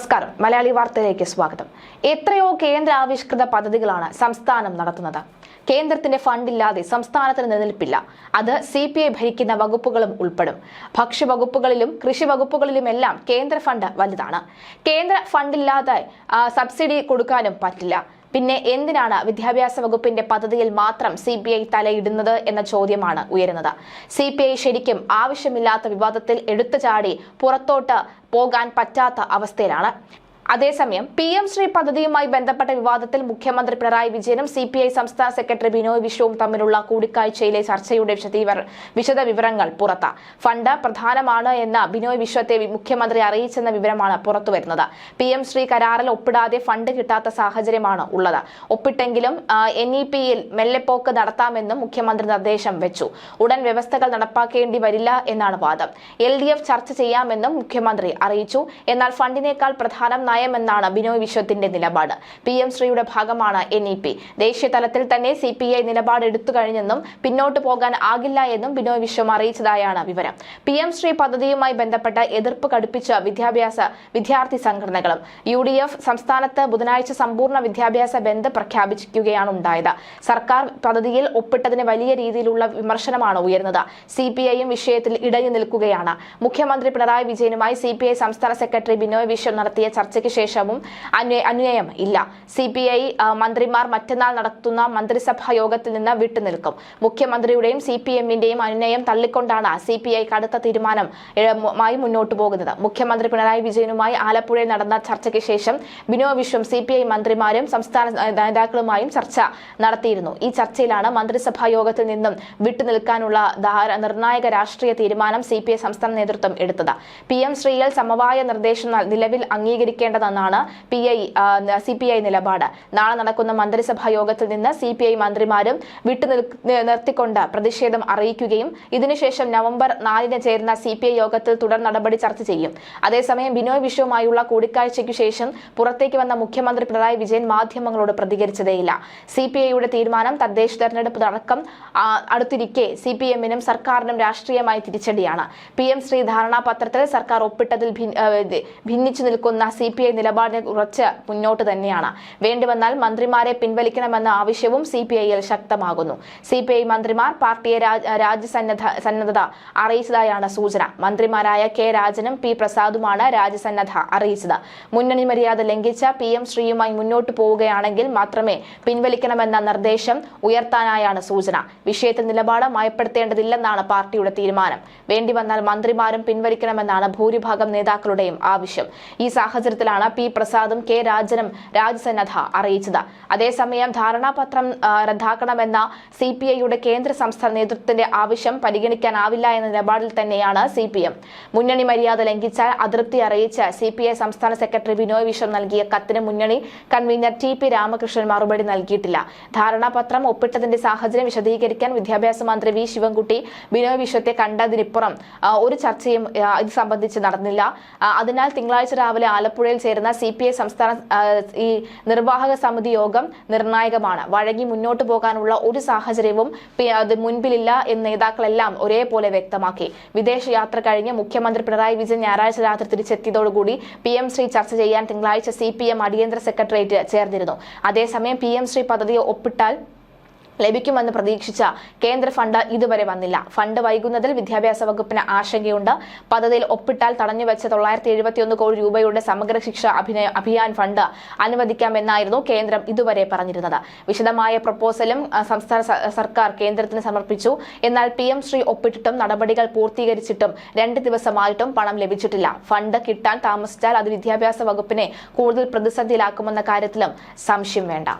നമസ്കാരം. മലയാളി വാർത്തയിലേക്ക് സ്വാഗതം. എത്രയോ കേന്ദ്ര ആവിഷ്കൃത പദ്ധതികളാണ് സംസ്ഥാനം നടത്തുന്നത്. കേന്ദ്രത്തിന്റെ ഫണ്ടില്ലാതെ സംസ്ഥാനത്തിന് നിലനിൽപ്പില്ല. അത് സി പി ഐ ഭരിക്കുന്ന വകുപ്പുകളും ഉൾപ്പെടും. ഭക്ഷ്യവകുപ്പുകളിലും കൃഷി വകുപ്പുകളിലുമെല്ലാം കേന്ദ്ര ഫണ്ട് വലുതാണ്. കേന്ദ്ര ഫണ്ടില്ലാതെ സബ്സിഡി കൊടുക്കാനും പറ്റില്ല. പിന്നെ എന്തിനാണ് വിദ്യാഭ്യാസ വകുപ്പിന്റെ പദ്ധതിയിൽ മാത്രം സി പി ഐ തലയിടുന്നത് എന്ന ചോദ്യമാണ് ഉയരുന്നത്. സി പി ഐ ശരിക്കും ആവശ്യമില്ലാത്ത വിവാദത്തിൽ എടുത്തുചാടി പുറത്തോട്ട് പോകാൻ പറ്റാത്ത അവസ്ഥയിലാണ്. അതേസമയം പി എം ശ്രീ പദ്ധതിയുമായി ബന്ധപ്പെട്ട വിവാദത്തിൽ മുഖ്യമന്ത്രി പിണറായി വിജയനും സി പി ഐ സംസ്ഥാന സെക്രട്ടറി ബിനോയ് വിശ്വവും തമ്മിലുള്ള കൂടിക്കാഴ്ചയിലെ ചർച്ചയുടെ വിശദ വിവരങ്ങൾ പുറത്ത്. ഫണ്ട് പ്രധാനമാണ് എന്ന ബിനോയ് വിശ്വത്തെ മുഖ്യമന്ത്രി അറിയിച്ചെന്ന വിവരമാണ് പുറത്തുവരുന്നത് പി എം ശ്രീ കരാറിൽ ഒപ്പിടാതെ ഫണ്ട് കിട്ടാത്ത സാഹചര്യമാണ് ഉള്ളത്. ഒപ്പിട്ടെങ്കിലും എൻ ഇ പിയിൽ മെല്ലെപ്പോക്ക് നടത്താമെന്നും മുഖ്യമന്ത്രി നിർദ്ദേശം വെച്ചു. ഉടൻ വ്യവസ്ഥകൾ നടപ്പാക്കേണ്ടി വരില്ല എന്നാണ് വാദം. എൽ ഡി എഫ് ചർച്ച ചെയ്യാമെന്നും മുഖ്യമന്ത്രി അറിയിച്ചു. എന്നാൽ ഫണ്ടിനേക്കാൾ പ്രധാനം നയമെന്നാണ് ബിനോയ് വിശ്വത്തിന്റെ നിലപാട്. പി എം ശ്രീയുടെ ഭാഗമാണ് എൻ ഇ പി. ദേശീയ തലത്തിൽ തന്നെ സി പി ഐ നിലപാട് എടുത്തു കഴിഞ്ഞെന്നും പിന്നോട്ട് പോകാൻ ആകില്ല എന്നും ബിനോയ് വിശ്വം അറിയിച്ചതായാണ് വിവരം. പി എം ശ്രീ പദ്ധതിയുമായി ബന്ധപ്പെട്ട എതിർപ്പ് കടുപ്പിച്ച വിദ്യാഭ്യാസ വിദ്യാർത്ഥി സംഘടനകളും യു ഡി എഫ് സംസ്ഥാനത്ത് ബുധനാഴ്ച സമ്പൂർണ വിദ്യാഭ്യാസ ബന്ദ് പ്രഖ്യാപിക്കുകയാണ് ഉണ്ടായത്. സർക്കാർ പദ്ധതിയിൽ ഒപ്പിട്ടതിന് വലിയ രീതിയിലുള്ള വിമർശനമാണ് ഉയർന്നത്. സി പി ഐയും വിഷയത്തിൽ ഇടഞ്ഞു നിൽക്കുകയാണ്. മുഖ്യമന്ത്രി പിണറായി വിജയനുമായി സി പി ഐ സംസ്ഥാന സെക്രട്ടറി ബിനോയ് വിശ്വം നടത്തിയ ചർച്ചയ്ക്ക് ശേഷവും അനുനയം ഇല്ല. സി പി ഐ മന്ത്രിമാർ മറ്റന്നാൾ നടത്തുന്ന മന്ത്രിസഭാ യോഗത്തിൽ നിന്ന് വിട്ടുനിൽക്കും. മുഖ്യമന്ത്രിയുടെയും സി പി എമ്മിന്റെയും അനുനയം തള്ളിക്കൊണ്ടാണ് സി പി ഐ കടുത്ത തീരുമാനം മുന്നോട്ട് പോകുന്നത്. മുഖ്യമന്ത്രി പിണറായി വിജയനുമായി ആലപ്പുഴയിൽ നടന്ന ചർച്ചയ്ക്ക് ശേഷം Binoy Viswam C P I മന്ത്രിമാരും സംസ്ഥാന നേതാക്കളുമായും ചർച്ച നടത്തിയിരുന്നു. ഈ ചർച്ചയിലാണ് മന്ത്രിസഭാ യോഗത്തിൽ നിന്നും വിട്ടുനിൽക്കാനുള്ള നിർണായക രാഷ്ട്രീയ തീരുമാനം സി പി ഐ സംസ്ഥാന നേതൃത്വം എടുത്തത്. പി എം ശ്രീയിൽ സമവായ നിർദ്ദേശം നിലവിൽ നിലവിൽ അംഗീകരിക്കേണ്ടതെന്നാണ് P I C P I നിലപാട്. നാളെ നടക്കുന്ന മന്ത്രിസഭാ യോഗത്തിൽ നിന്ന് സി പി ഐ മന്ത്രിമാരും വിട്ടുനിൽ നി- നിർത്തിക്കൊണ്ട് പ്രതിഷേധം അറിയിക്കുകയും ഇതിനുശേഷം നവംബർ നാലിന് ചേരുന്ന സി പി ഐ യോഗത്തിൽ തുടർ നടപടി ചർച്ച ചെയ്യും. അതേസമയം ബിനോയ് വിശ്വവുമായുള്ള കൂടിക്കാഴ്ചയ്ക്കു ശേഷം പുറത്തേക്ക് വന്ന മുഖ്യമന്ത്രി പിണറായി വിജയൻ മാധ്യമങ്ങളോട് പ്രതികരിച്ചതേയില്ല. സി പി ഐയുടെ തീരുമാനം തദ്ദേശ തെരഞ്ഞെടുപ്പ് അടക്കം അടുത്തിരിക്കെ സി പി എമ്മിനും സർക്കാരിനും രാഷ്ട്രീയമായി തിരിച്ചടിയാണ്. പി എം ശ്രീ ധാരണാപത്രത്തിൽ സർക്കാർ ഒപ്പിട്ടതിൽ ഭിന്നിച്ചു നിൽക്കുന്ന സി പി ഐ നിലപാടിനെ ഉറച്ച് മുന്നോട്ട് തന്നെയാണ്. വേണ്ടിവന്നാൽ മന്ത്രിമാരെ പിൻവലിക്കണമെന്ന ആവശ്യവും സി പി ഐയിൽ ശക്തമാകുന്നു. സി പി ഐ മന്ത്രിമാർ പാർട്ടിയെ രാജ- രാജ്യസന്നദ്ധ സന്നദ്ധത അറിയിച്ചതായാണ് സൂചന. മന്ത്രിമാരായ കെ രാജനും പി പ്രസാദുമാണ് രാജ്യസന്നദ്ധ അറിയിച്ചത്. മുന്നണി മര്യാദ ലംഘിച്ച പി എം ശ്രീയുമായി മുന്നോട്ട് പോവുകയാണെങ്കിൽ മാത്രമേ പിൻവലിക്കണമെന്ന നിർദ്ദേശം ഉയർത്താനായാണ് സൂചന. വിഷയത്തിൽ നിലപാട് മയപ്പെടുത്തേണ്ടതില്ലെന്നാണ് പാർട്ടിയുടെ തീരുമാനം. വേണ്ടിവന്നാൽ മന്ത്രിമാരും പിൻവലിക്കണമെന്നാണ് ഭൂരിഭാഗം നേതാക്കളുടെയും ആവശ്യം. ഈ സാഹചര്യത്തിലാണ് പി പ്രസാദും കെ രാജനും രാജ്യസന്നദ്ധ അറിയിച്ചത്. അതേസമയം ധാരണാപത്രം റദ്ദാക്കണമെന്ന സി പി ഐയുടെ കേന്ദ്ര സംസ്ഥാന നേതൃത്വത്തിന്റെ ആവശ്യം പരിഗണിക്കാനാവില്ല എന്ന നിലപാടിൽ തന്നെയാണ് സി പി എം മുന്നണി മര്യാദ ലംഘിച്ചാൽ അതൃപ്തി അറിയിച്ച് സി പി ഐ സംസ്ഥാന സെക്രട്ടറി ബിനോയ് വിശ്വം നൽകിയ കത്തിന് മുന്നണി കൺവീനർ ടി പി രാമകൃഷ്ണൻ മറുപടി നൽകിയിട്ടില്ല. ധാരണാപത്രം ഒപ്പിട്ടതിന്റെ സാഹചര്യം വിശദീകരിക്കാൻ വിദ്യാഭ്യാസ മന്ത്രി വി ശിവൻകുട്ടി ബിനോയ് വിശ്വത്തെ കണ്ടതിനിപ്പുറം ഒരു ചർച്ചയും ഇത് സംബന്ധിച്ച് നടന്നില്ല. അതിനാൽ തിങ്കളാഴ്ച രാവിലെ ആലപ്പുഴയിൽ ചേരുന്ന സി പി ഐ സംസ്ഥാന ഈ നിർവാഹക സമിതി യോഗം നിർണായകമാണ്. വഴങ്ങി മുന്നോട്ട് പോകാനുള്ള ഒരു സാഹചര്യവും അത് മുൻപിലില്ല എന്ന് നേതാക്കളെല്ലാം ഒരേപോലെ വ്യക്തമാക്കി. വിദേശയാത്ര കഴിഞ്ഞ് മുഖ്യമന്ത്രി പിണറായി വിജയൻ ഞായറാഴ്ച രാത്രി തിരിച്ചെത്തിയതോടുകൂടി പി എം ശ്രീ ചർച്ച ചെയ്യാൻ തിങ്കളാഴ്ച സി പി എം അടിയന്തര സെക്രട്ടേറിയറ്റ് ചേർന്നിരുന്നു. അതേസമയം പി എം ശ്രീ പദ്ധതി ഒപ്പിട്ടാൽ ലഭിക്കുമെന്ന് പ്രതീക്ഷിച്ച കേന്ദ്ര ഫണ്ട് ഇതുവരെ വന്നില്ല. ഫണ്ട് വൈകുന്നതിൽ വിദ്യാഭ്യാസ വകുപ്പിന് ആശങ്കയുണ്ട്. പദ്ധതിയിൽ ഒപ്പിട്ടാൽ തടഞ്ഞുവെച്ച തൊള്ളായിരത്തി എഴുപത്തിയൊന്ന് കോടി രൂപയുടെ സമഗ്ര ശിക്ഷ അഭിനയ അഭിയാൻ ഫണ്ട് അനുവദിക്കാമെന്നായിരുന്നു കേന്ദ്രം ഇതുവരെ പറഞ്ഞിരുന്നത്. വിശദമായ പ്രപ്പോസലും സംസ്ഥാന സർക്കാർ കേന്ദ്രത്തിന് സമർപ്പിച്ചു. എന്നാൽ പി എം ശ്രീ ഒപ്പിട്ടിട്ടും നടപടികൾ പൂർത്തീകരിച്ചിട്ടും രണ്ട് ദിവസമായിട്ടും പണം ലഭിച്ചിട്ടില്ല. ഫണ്ട് കിട്ടാൻ താമസിച്ചാൽ അത് വിദ്യാഭ്യാസ വകുപ്പിനെ കൂടുതൽ പ്രതിസന്ധിയിലാക്കുമെന്ന കാര്യത്തിലും സംശയം വേണ്ട.